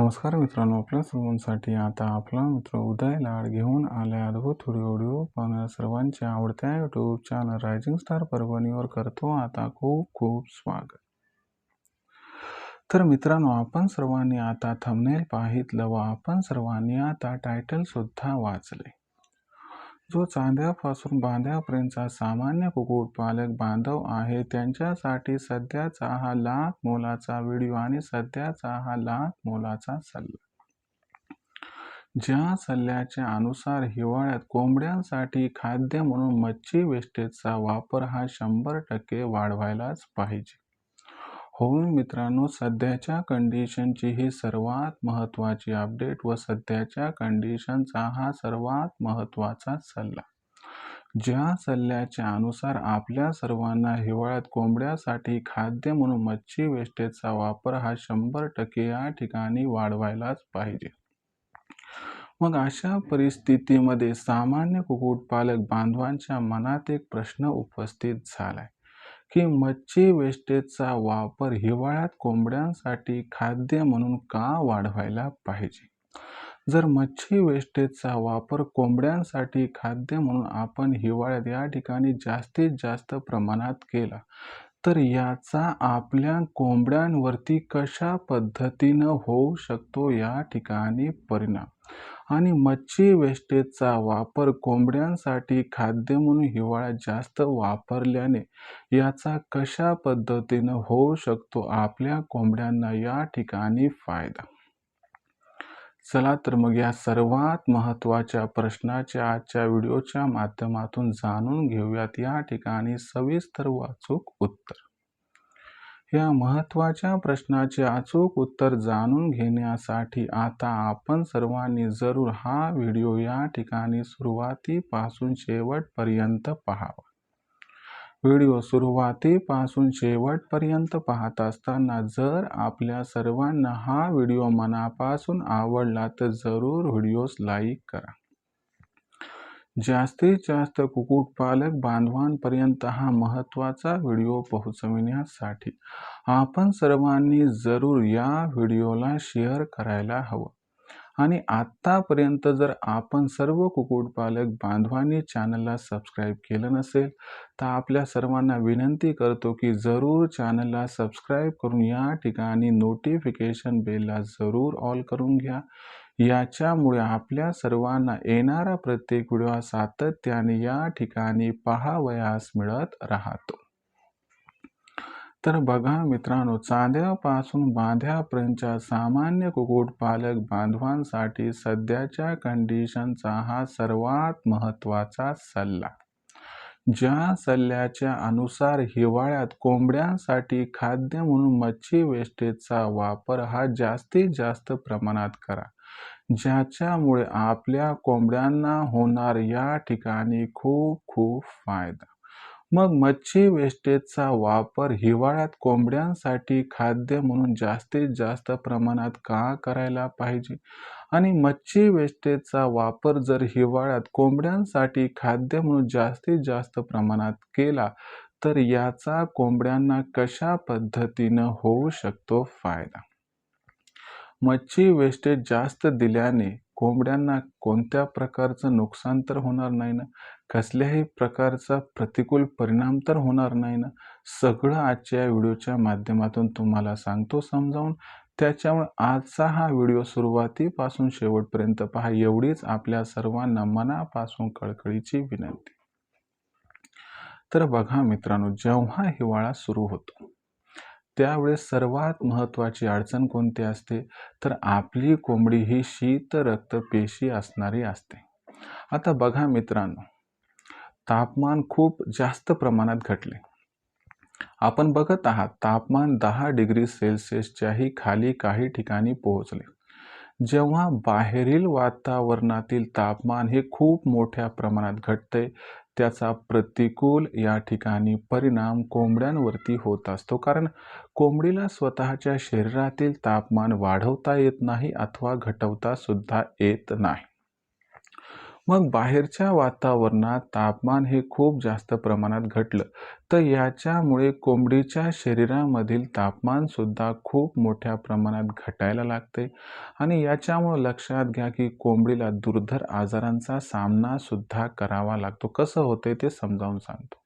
नमस्कार मित्रांनो आपल्या सर्वांसाठी आता आपला मित्र उदय लाड घेऊन आल्या अद्भुत व्हिडिओ पाहणाऱ्या सर्वांच्या आवडत्या यूट्यूब चॅनल रायझिंग स्टार परभणीवर करतो आता खूप खूप स्वागत. तर मित्रांनो आपण सर्वांनी आता थंबनेल पाहितलं व आपण सर्वांनी आता टायटल सुद्धा वाचले. जो चांद्यापासून बांध्यापर्यंतचा सामान्य कुक्कुटपालक बांधव आहे त्यांच्यासाठी सध्याचा हा लहान मोलाचा व्हिडिओ आणि सध्याचा हा लहान मोलाचा सल्ला. ज्या सल्ल्याच्या अनुसार हिवाळ्यात कोंबड्यांसाठी खाद्य म्हणून मच्छी वेस्टेजचा वापर हा शंभर टक्के वाढवायलाच पाहिजे. होऊन मित्रांनो सध्याच्या कंडिशनची ही सर्वात महत्त्वाची अपडेट व सध्याच्या कंडिशनचा हा सर्वात महत्त्वाचा सल्ला. ज्या सल्ल्याच्या अनुसार आपल्या सर्वांना हिवाळ्यात कोंबड्यासाठी खाद्य म्हणून मच्छी वेस्टेजचा वापर हा शंभर टक्के या ठिकाणी वाढवायलाच पाहिजे. मग अशा परिस्थितीमध्ये सामान्य कुक्कुटपालक बांधवांच्या मनात एक प्रश्न उपस्थित झालाय. की मच्छी वेस्टेजचा वापर हिवाळ्यात कोंबड्यांसाठी खाद्य म्हणून का वाढवायला पाहिजे? जर मच्छी वेस्टेजचा वापर कोंबड्यांसाठी खाद्य म्हणून आपण हिवाळ्यात या ठिकाणी जास्तीत जास्त प्रमाणात केला तर याचा आपल्या कोंबड्यांवरती कशा पद्धतीनं होऊ शकतो या ठिकाणी परिणाम? आणि मच्छी वेस्टेजचा वापर कोंबड्यांसाठी खाद्य म्हणून हिवाळ्यात जास्त वापरल्याने याचा कशा पद्धतीनं होऊ शकतो आपल्या कोंबड्यांना या ठिकाणी फायदा? चला तर मग या सर्वात महत्त्वाच्या प्रश्नाच्या आजच्या व्हिडिओच्या माध्यमातून जाणून घेऊयात. या ठिकाणी सविस्तर वाचूक उत्तर. या महत्त्वाच्या प्रश्नाचे अचूक उत्तर जाणून घेण्यासाठी आता आपण सर्वांनी जरूर हा व्हिडिओ या ठिकाणी सुरुवातीपासून शेवटपर्यंत पाहावा. व्हिडिओ सुरुवातीपासून शेवटपर्यंत पाहत असताना जर आपल्या सर्वांना हा व्हिडिओ मनापासून आवडला तर जरूर व्हिडिओस लाईक करा. जास्तीत जास्त कुक्कुटपालक बांधवांपर्यंत हा महत्त्वाचा व्हिडिओ पोहोचविण्यासाठी आपण सर्वांनी जरूर या व्हिडिओला शेअर करायला हवं. आणि आत्तापर्यंत जर आपण सर्व कुक्कुटपालक बांधवांनी चॅनलला सबस्क्राईब केलं नसेल तर आपल्या सर्वांना विनंती करतो की जरूर चॅनलला सबस्क्राईब करून या ठिकाणी नोटिफिकेशन बेलला जरूर ऑल करून घ्या. याच्यामुळे आपल्या सर्वांना येणारा प्रत्येक व्हिडिओ सातत्याने या ठिकाणी पहावयास मिळत राहतो. तर बघा मित्रांनो चांद्यापासून बांध्यापर्यंतच्या सामान्य कुक्कुटपालक बांधवांसाठी सध्याच्या कंडिशनचा हा सर्वात महत्त्वाचा सल्ला. ज्या सल्ल्याच्या अनुसार हिवाळ्यात कोंबड्यांसाठी खाद्य म्हणून मच्छी वेस्टेजचा वापर हा जास्तीत जास्त प्रमाणात करा. ज्याच्यामुळे आपल्या कोंबड्यांना होणार या ठिकाणी खूप खूप फायदा. मग मच्छी वेस्टेजचा वापर हिवाळ्यात कोंबड्यांसाठी खाद्य म्हणून जास्तीत जास्त प्रमाणात का करायला पाहिजे? आणि मच्छी वेस्टेजचा वापर जर हिवाळ्यात कोंबड्यांसाठी खाद्य म्हणून जास्तीत जास्त प्रमाणात केला तर याचा कोंबड्यांना कशा पद्धतीनं होऊ शकतो फायदा? मच्छी वेस्टेज जास्त दिल्याने कोंबड्यांना कोणत्या प्रकारचं नुकसान तर होणार नाही ना? कसल्याही प्रकारचा प्रतिकूल परिणाम तर होणार नाही ना? सगळं आजच्या व्हिडिओच्या माध्यमातून तुम्हाला सांगतो समजावून. त्याच्यामुळे आजचा हा व्हिडिओ सुरुवातीपासून शेवटपर्यंत पहा. एवढीच आपल्या सर्वांना मनापासून कळकळीची विनंती. तर बघा मित्रांनो जेव्हा हिवाळा सुरू होतो त्यावेळेस सर्वात महत्त्वाची अडचण कोणती असते? तर आपली कोंबडी ही शीत रक्त पेशी असणारी असते. आता बघा मित्रांनो तापमान खूप जास्त प्रमाणात घटले. आपण बघत आहात तापमान दहा डिग्री सेल्सिअसच्याही खाली काही ठिकाणी पोहोचले. जेव्हा बाहेरील वातावरणातील तापमान हे खूप मोठ्या प्रमाणात घटते त्याचा प्रतिकूल या ठिकाणी परिणाम कोंबड्यांवरती होत असतो. कारण कोंबडीला स्वतःच्या शरीरातील तापमान वाढवता येत नाही अथवा घटवता सुद्धा येत नाही. मग बाहेरच्या वातावरणात तापमान हे खूप जास्त प्रमाणात घटलं तर याच्यामुळे कोंबडीच्या शरीरामधील तापमानसुद्धा खूप मोठ्या प्रमाणात घटायला लागते. आणि याच्यामुळं लक्षात घ्या की कोंबडीला दुर्धर आजारांचा सामनासुद्धा करावा लागतो. कसं होते ते समजावून सांगतो.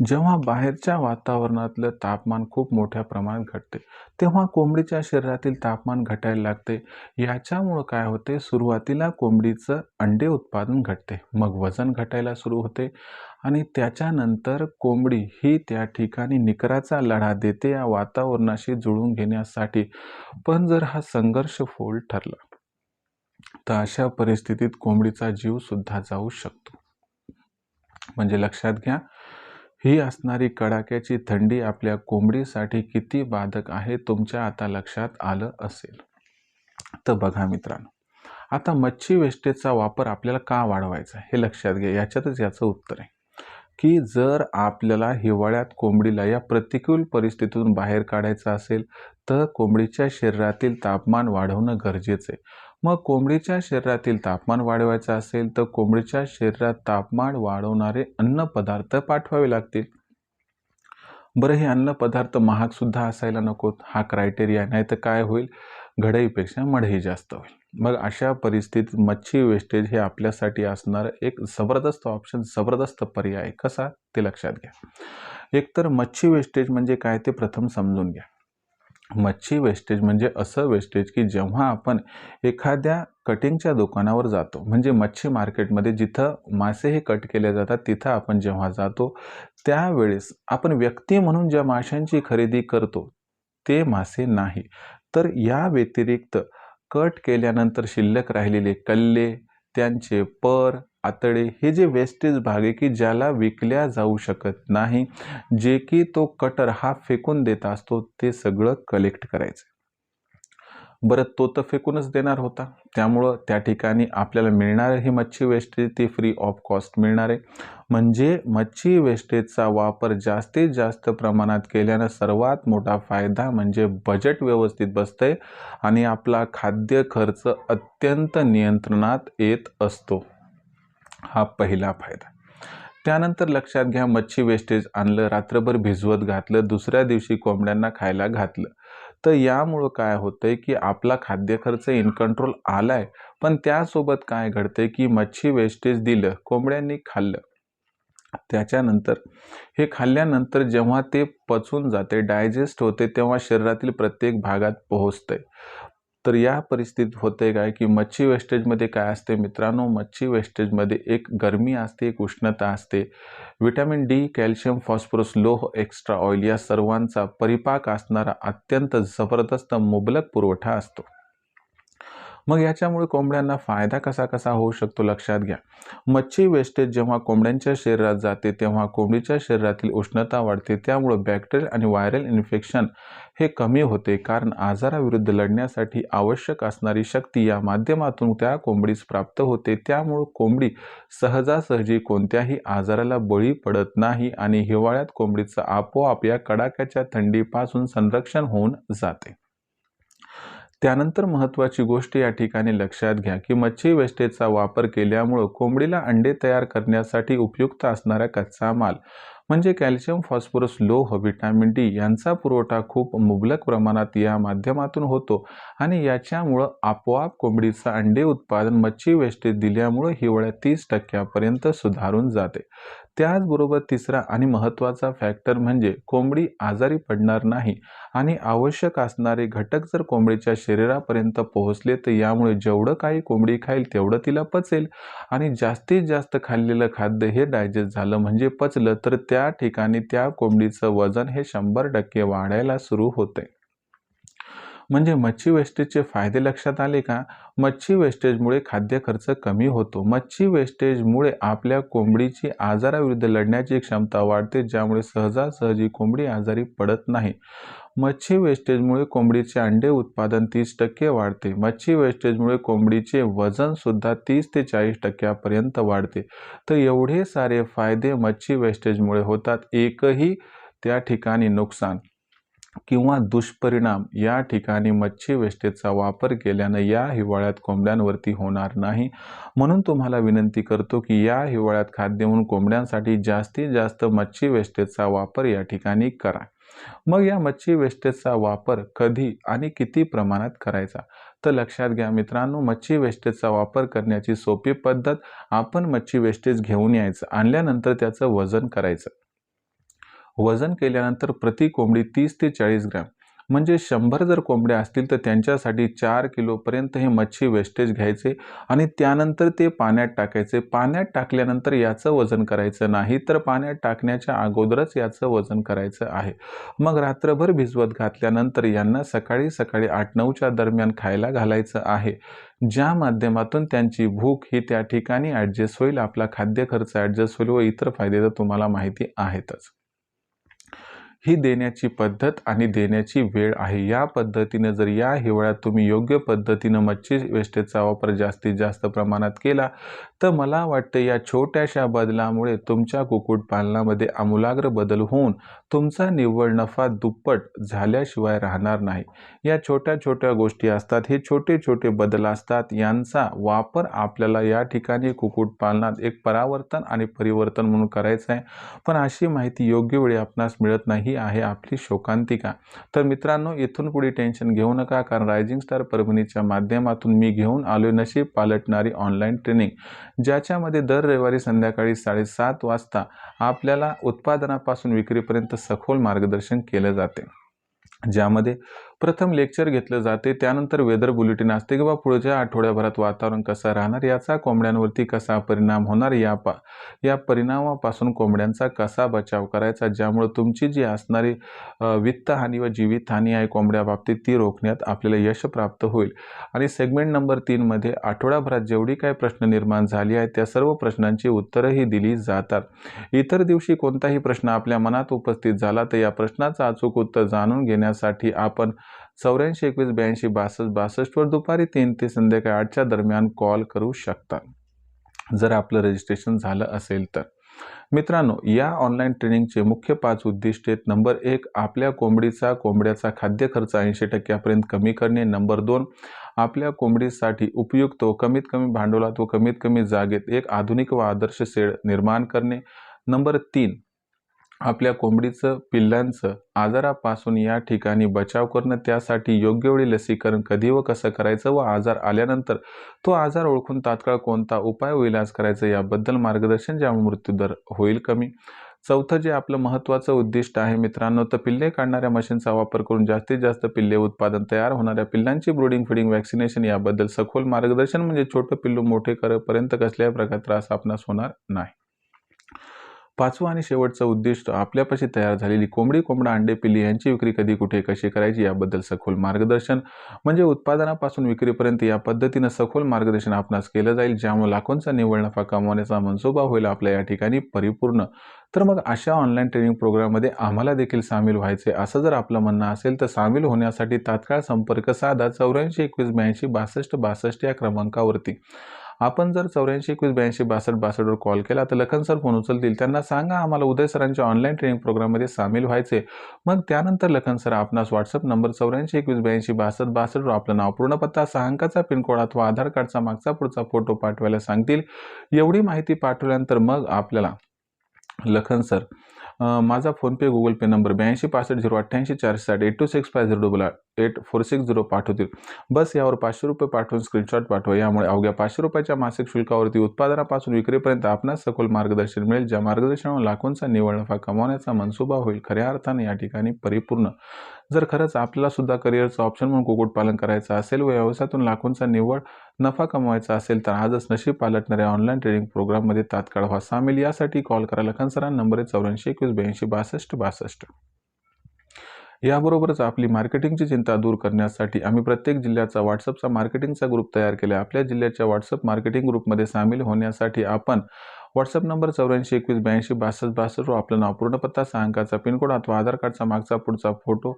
जेव्हा बाहेरच्या वातावरणातलं तापमान खूप मोठ्या प्रमाणात घटते तेव्हा कोंबडीच्या शरीरातील तापमान घटायला लागते. याच्यामुळं काय होते? सुरुवातीला कोंबडीचं अंडे उत्पादन घटते मग वजन घटायला सुरू होते आणि त्याच्यानंतर कोंबडी ही त्या ठिकाणी निकराचा लढा देते या वातावरणाशी जुळून घेण्यासाठी. पण जर हा संघर्ष फोल ठरला तर अशा परिस्थितीत कोंबडीचा जीव सुद्धा जाऊ शकतो. म्हणजे लक्षात घ्या ही असणारी कडाक्याची थंडी आपल्या कोंबडीसाठी किती बाधक आहे तुमच्या आता लक्षात आलं असेल. तर बघा मित्रांनो आता मच्छी वेस्टेजचा वापर आपल्याला का वाढवायचा हे लक्षात घ्या याच्यातच याचं उत्तर आहे. की जर आपल्याला हिवाळ्यात कोंबडीला या प्रतिकूल परिस्थितीतून बाहेर काढायचं असेल तर कोंबडीच्या शरीरातील तापमान वाढवणं गरजेचं आहे. मग कोंबडीच्या शरीरातील तापमान वाढवायचं असेल तर कोंबडीच्या शरीरात तापमान वाढवणारे अन्न पदार्थ पाठवावे लागतील. बरं हे अन्न पदार्थ महागसुद्धा असायला नकोत. हा क्रायटेरिया नाही तर काय होईल? घडईपेक्षा मढई जास्त होईल. मग अशा परिस्थितीत मच्छी वेस्टेज हे आपल्यासाठी असणारं एक जबरदस्त ऑप्शन जबरदस्त पर्याय कसा? ते लक्षात घ्या. एकतर मच्छी वेस्टेज म्हणजे काय? ते प्रथम समजून घ्या. मच्छी वेस्टेज म्हणजे असं वेस्टेज की जेव्हा आपण एखाद्या कटिंगच्या दुकानावर जातो म्हणजे मच्छी मार्केटमध्ये जिथं मासे हे कट केले जातात तिथं आपण जेव्हा जातो त्यावेळेस आपण व्यक्ती म्हणून ज्या माशांची खरेदी करतो ते मासे नाही. तर या व्यतिरिक्त कट केल्यानंतर शिल्लक राहिलेले कल्ले त्यांचे पर आतडे हे जे वेस्टेज भाग आहे की ज्याला विकल्या जाऊ शकत नाही जे की तो कटर हा फेकून देत असतो ते सगळं कलेक्ट करायचं. बरं तो तर फेकूनच देणार होता. त्यामुळं त्या ठिकाणी आपल्याला मिळणार ही मच्छी वेस्टेज ती फ्री ऑफ कॉस्ट मिळणार आहे. म्हणजे मच्छी वेस्टेजचा वापर जास्तीत जास्त प्रमाणात केल्यानं सर्वात मोठा फायदा म्हणजे बजेट व्यवस्थित बसतंय आणि आपला खाद्य खर्च अत्यंत नियंत्रणात येत असतो. हा पहिला फायदा. त्यानंतर लक्षात घ्या मच्छी वेस्टेज आणलं रात्रभर भिजवत घातलं दुसऱ्या दिवशी कोंबड्यांना खायला घातलं. तर यामुळं काय होतंय की आपला खाद्य खर्च इन कंट्रोल आलाय पण त्यासोबत काय घडतंय की मच्छी वेस्टेज दिलं कोंबड्यांनी खाल्लं. त्याच्यानंतर हे खाल्ल्यानंतर जेव्हा ते पचून जाते डायजेस्ट होते तेव्हा शरीरातील प्रत्येक भागात पोहोचते तर या परिस्थितीत होते काय की मच्छी वेस्टेजमध्ये काय असते मित्रांनो? मच्छी वेस्टेजमध्ये एक गरमी असते एक उष्णता असते. विटॅमिन डी कॅल्शियम फॉस्फरस लोह एक्स्ट्रा ऑइल या सर्वांचा परिपाक असणारा अत्यंत जबरदस्त मुबलक पुरवठा असतो. मग याच्यामुळे कोंबड्यांना फायदा कसा कसा होऊ शकतो लक्षात घ्या. मच्छी वेस्टेज जेव्हा कोंबड्यांच्या शरीरात जाते तेव्हा कोंबडीच्या शरीरातील उष्णता वाढते. त्यामुळे बॅक्टेरिया आणि व्हायरल इन्फेक्शन हे कमी होते. कारण आजाराविरुद्ध लढण्यासाठी आवश्यक असणारी शक्ती या माध्यमातून त्या कोंबडीस प्राप्त होते. त्यामुळे कोंबडी सहजासहजी कोणत्याही आजाराला बळी पडत नाही आणि हिवाळ्यात कोंबडीचं आपोआप या कडाक्याच्या थंडीपासून संरक्षण होऊन जाते. त्यानंतर महत्त्वाची गोष्ट या ठिकाणी लक्षात घ्या की मच्छी वेस्टेजचा वापर केल्यामुळं कोंबडीला अंडे तयार करण्यासाठी उपयुक्त असणारा कच्चा माल म्हणजे कॅल्शियम फॉस्फरस लोह व्हिटॅमिन डी यांचा पुरवठा खूप मुबलक प्रमाणात या माध्यमातून होतो आणि याच्यामुळं आपोआप कोंबडीचं अंडे उत्पादन मच्छी वेस्टेज दिल्यामुळं हिवाळ्यात तीस टक्क्यापर्यंत सुधारून जाते. त्याचबरोबर तिसरा आणि महत्त्वाचा फॅक्टर म्हणजे कोंबडी आजारी पडणार नाही आणि आवश्यक असणारे घटक जर कोंबडीच्या शरीरापर्यंत पोहोचले तर यामुळे जेवढं काही कोंबडी खाईल तेवढं तिला पचेल आणि जास्तीत जास्त खाल्लेलं खाद्य हे डायजेस्ट झालं म्हणजे पचलं तर त्या ठिकाणी त्या कोंबडीचं वजन हे शंभर टक्के वाढायला सुरू होते. म्हणजे मच्छी वेस्टेजचे फायदे लक्षात आले का? मच्छी वेस्टेजमुळे खाद्य खर्च कमी होतो. मच्छी वेस्टेजमुळे आपल्या कोंबडीची आजाराविरुद्ध लढण्याची क्षमता वाढते ज्यामुळे सहजासहजी कोंबडी आजारी पडत नाही. मच्छी वेस्टेजमुळे कोंबडीचे अंडे उत्पादन तीस टक्के वाढते. मच्छी वेस्टेजमुळे कोंबडीचे वजनसुद्धा तीस ते चाळीस टक्क्यापर्यंत वाढते. तर एवढे सारे फायदे मच्छी वेस्टेजमुळे होतात. एकही त्या ठिकाणी नुकसान. किंवा दुष्परिणाम या ठिकाणी मच्छी वेस्टेजचा वापर केल्यानं या हिवाळ्यात कोंबड्यांवरती होणार नाही. म्हणून तुम्हाला विनंती करतो की या हिवाळ्यात खाद्य म्हणून कोंबड्यांसाठी जास्तीत जास्त मच्छी वेस्टेजचा वापर या ठिकाणी करा. मग या मच्छी वेस्टेजचा वापर कधी आणि किती प्रमाणात करायचा? तर लक्षात घ्या मित्रांनो मच्छी वेस्टेजचा वापर करण्याची सोपी पद्धत आपण मच्छी वेस्टेज घेऊन यायचं आणल्यानंतर त्याचं वजन करायचं. वजन केल्यानंतर प्रति कोंबडी तीस ते चाळीस ग्रॅम. म्हणजे शंभर जर कोंबड्या असतील तर त्यांच्यासाठी चार किलोपर्यंत हे मच्छी वेस्टेज घ्यायचे आणि त्यानंतर ते पाण्यात टाकायचे. पाण्यात टाकल्यानंतर याचं वजन करायचं नाही तर पाण्यात टाकण्याच्या अगोदरच याचं वजन करायचं आहे. मग रात्रभर भिजवत घातल्यानंतर यांना सकाळी सकाळी आठ नऊच्या दरम्यान खायला घालायचं आहे. ज्या माध्यमातून त्यांची भूक ही त्या ठिकाणी ॲडजस्ट होईल आपला खाद्य खर्च ॲडजस्ट होईल व इतर फायदे तर तुम्हाला माहिती आहेतच. ही देण्याची पद्धत आणि देण्याची वेळ आहे. या पद्धतीने जर या हिवाळ्यात तुम्ही योग्य पद्धतीनं मच्छी वेस्टेजचा वापर जास्तीत जास्त प्रमाणात केला तर मला वाटतं या छोट्याशा बदलामुळे तुमच्या कुक्कुटपालनामध्ये आमूलाग्र बदल होऊन तुमचा निव्वळ नफा दुप्पट झाल्याशिवाय राहणार नाही. या छोट्या छोट्या गोष्टी असतात हे छोटे छोटे बदल असतात यांचा वापर आपल्याला या ठिकाणी कुक्कुटपालनात एक परावर्तन आणि परिवर्तन म्हणून करायचं आहे. पण अशी माहिती योग्य वेळी आपणास मिळत नाही आहे आपली शोकांतिका. तर मित्रांनो इथून पुढे टेन्शन घेऊ नका कारण रायझिंग स्टार परभणीच्या माध्यमातून मी घेऊन आलो नशीब पालटणारी ऑनलाईन ट्रेनिंग ज्याच्यामध्ये दर रविवारी संध्याकाळी साडेसात वाजता आपल्याला उत्पादनापासून विक्रीपर्यंत सखोल मार्गदर्शन केलं जाते. ज्यामध्ये प्रथम लेक्चर घेतलं जाते त्यानंतर वेदर बुलेटिन असते किंवा पुढच्या आठवड्याभरात वातावरण कसं राहणार याचा कोंबड्यांवरती कसा परिणाम होणार या पा या परिणामापासून कोंबड्यांचा कसा बचाव करायचा ज्यामुळे तुमची जी असणारी वित्तहानी व जीवितहानी आहे कोंबड्या बाबतीत ती रोखण्यात आपल्याला यश प्राप्त होईल. आणि सेगमेंट नंबर तीनमध्ये आठवड्याभरात जेवढी काही प्रश्न निर्माण झाली आहेत त्या सर्व प्रश्नांची उत्तरंही दिली जातात. इतर दिवशी कोणताही प्रश्न आपल्या मनात उपस्थित झाला तर या प्रश्नाचं अचूक उत्तर जाणून घेण्यासाठी आपण चौऱ्याऐंशी एकवीस ब्याऐंशी बासष्ट बासष्टवर दुपारी तीन ते संध्याकाळी आठच्या दरम्यान कॉल करू शकता. जर आपलं रजिस्ट्रेशन झालं असेल तर. मित्रांनो या ऑनलाईन ट्रेनिंगचे मुख्य पाच उद्दिष्टे आहेत. नंबर एक आपल्या कोंबडीचा कोंबड्याचा खाद्य खर्च ऐंशी टक्क्यापर्यंत कमी करणे. नंबर दोन आपल्या कोंबडीसाठी उपयुक्त व कमीत कमी भांडवलात व कमीत कमी जागेत एक आधुनिक व आदर्श सेड निर्माण करणे. नंबर तीन आपल्या कोंबडीचं पिल्लांचं आजारापासून या ठिकाणी बचाव करणं त्यासाठी योग्य वेळी लसीकरण कधी व कसं करायचं व आजार आल्यानंतर तो आजार ओळखून तात्काळ कोणता उपाय व इलाज करायचं याबद्दल मार्गदर्शन ज्यामुळे मृत्यूदर होईल कमी. चौथं जे आपलं महत्त्वाचं उद्दिष्ट आहे मित्रांनो तर पिल्ले काढणाऱ्या मशीनचा वापर करून जास्तीत जास्त पिल्ले उत्पादन तयार होणाऱ्या पिल्लांची ब्रुडिंग फिडिंग वॅक्सिनेशन याबद्दल सखोल मार्गदर्शन म्हणजे छोटं पिल्लू मोठे करेपर्यंत कसल्याही प्रकार त्रास आपणास होणार नाही. पाचवं आणि शेवटचं उद्दिष्ट आपल्यापाशी तयार झालेली कोंबडी कोंबडा अंडे पिल्ली यांची विक्री कधी कुठे कशी करायची याबद्दल सखोल मार्गदर्शन म्हणजे उत्पादनापासून विक्रीपर्यंत या पद्धतीनं सखोल मार्गदर्शन आपणास केलं जाईल ज्यामुळे लाखोंचा निव्वळ नफा कमावण्याचा मनसोबा होईल आपल्या या ठिकाणी परिपूर्ण. तर मग अशा ऑनलाईन ट्रेनिंग प्रोग्राममध्ये आम्हाला देखील सामील व्हायचे असं जर आपलं म्हणणं असेल तर सामील होण्यासाठी तात्काळ संपर्क साधा चौऱ्याऐंशी एकवीस ब्याऐंशी बासष्ट बासष्ट या क्रमांकावरती. आपण जर चौऱ्याऐंशी एकवीस ब्याऐंशी बासष्ट बासष्टवर कॉल केला तर लखन सर फोन उचलतील. त्यांना सांगा आम्हाला उदय सरांच्या ऑनलाईन ट्रेनिंग प्रोग्राममध्ये सामील व्हायचे मग त्यानंतर लखन सर आपणास व्हॉट्सअप नंबर चौऱ्याऐंशी एकवीस ब्याऐंशी बासष्ट बासष्टवर आपलं नाव पूर्णपत्ता सहा अंकाचा पिनकोड अथवा आधार कार्डचा मागचा पुढचा फोटो पाठवायला सांगतील. एवढी माहिती पाठवल्यानंतर मग आपल्याला लखन सर माझा फोनपे गुगल पे नंबर ब्याऐंशी पासष्ट झिरो अठ्ठ्याऐंशी चारशे साठ eight two six five zero double eight four six zero पाठवतील. बस यावर पाचशे रुपये पाठवून स्क्रीनशॉट पाठवा. यामुळे अवघ्या पाचशे रुपयाच्या मासिक शुल्कावरती उत्पादनापासून विक्रीपर्यंत आपणास सखोल मार्गदर्शन मिळेल ज्या मार्गदर्शनावर लाखोंचा निवड नफा कमावण्याचा मनसुबा होईल. खऱ्या अर्थाने या ठिकाणी परिपूर्ण. जर खरंच आपल्याला सुद्धा करिअरचं ऑप्शन म्हणून कुक्कुटपालन करायचं असेल व व्यवसायातून लाखोंचा निवड नफा कमवायचा असेल तर आजच नशीब पालटणाऱ्या ऑनलाईन ट्रेडिंग प्रोग्राममध्ये तात्काळ व्हा. सामील. यासाठी कॉल करा. लखनसरा नंबर आहे चौऱ्याऐंशी एकवीस ब्याऐंशी बासष्ट बासष्ट. याबरोबरच आपली मार्केटिंगची चिंता दूर करण्यासाठी आम्ही प्रत्येक जिल्ह्याचा व्हॉट्सअपचा मार्केटिंगचा ग्रुप तयार केला आपल्या जिल्ह्याच्या व्हॉट्सअप मार्केटिंग ग्रुपमध्ये सामील होण्यासाठी आपण व्हॉट्सअप नंबर चौऱ्याऐंशी एकवीस ब्याऐंशी बासष्ट बासष्ट व आपलं नाव पूर्ण पत्ता सहा अंकाचा पिनकोड अथवा आधार कार्डचा मागचा पुढचा फोटो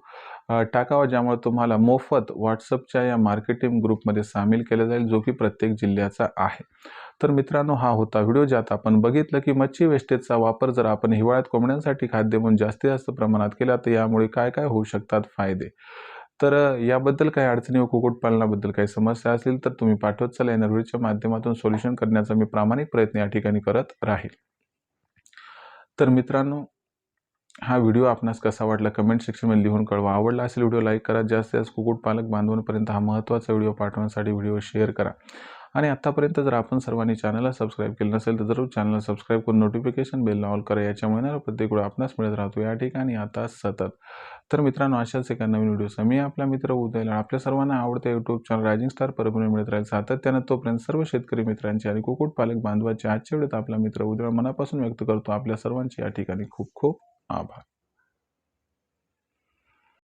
टाकावा ज्यामुळे तुम्हाला मोफत व्हॉट्सअपच्या या मार्केटिंग ग्रुपमध्ये सामील केलं जाईल जो की प्रत्येक जिल्ह्याचा आहे. तर मित्रांनो हा होता व्हिडिओ ज्यात आपण बघितलं की मच्छी वेस्टेजचा वापर जर आपण हिवाळ्यात कोंबड्यांसाठी खाद्य म्हणून जास्तीत जास्त प्रमाणात केला तर यामुळे काय काय होऊ शकतात फायदे? तर याबद्दल काही अडचणी व कुक्कुटपालनाबद्दल काही समस्या असतील तर तुम्ही पाठवत चला. या व्हिडिओच्या माध्यमातून सोल्युशन करण्याचा मी प्रामाणिक प्रयत्न या ठिकाणी करत राहील. तर मित्रांनो हा व्हिडिओ आपणास कसा वाटला कमेंट सेक्शनमध्ये लिहून कळवा. आवडला असेल व्हिडिओ लाईक करा. जास्तीत जास्त कुक्कुटपालक बांधवांपर्यंत हा महत्त्वाचा व्हिडिओ पाठवण्यासाठी व्हिडिओ शेअर करा. आणि आत्तापर्यंत जर आपण सर्वांनी चॅनलला सबस्क्राईब केलं नसेल तर जरूर चॅनलला सबस्क्राईब करून नोटिफिकेशन बेल ऑल करा. याच्यामुळे ना प्रत्येक वेळ आपणास मिळत राहतो. या ठिकाणी आता सतत. तर मित्रांनो अशाच एका नवीन व्हिडिओचा मी आपला मित्र उदयल आपल्या सर्वांना आवडत्या YouTube channel rising star Parbhani मिळत राहील सातत्यानं. तोपर्यंत सर्व शेतकरी मित्रांचे आणि कुक्कुटपालक बांधवाचे आजच्या वेळेत आपला मित्र उदय मनापासून व्यक्त करतो. आपल्या सर्वांचे या ठिकाणी खूप खूप आभार.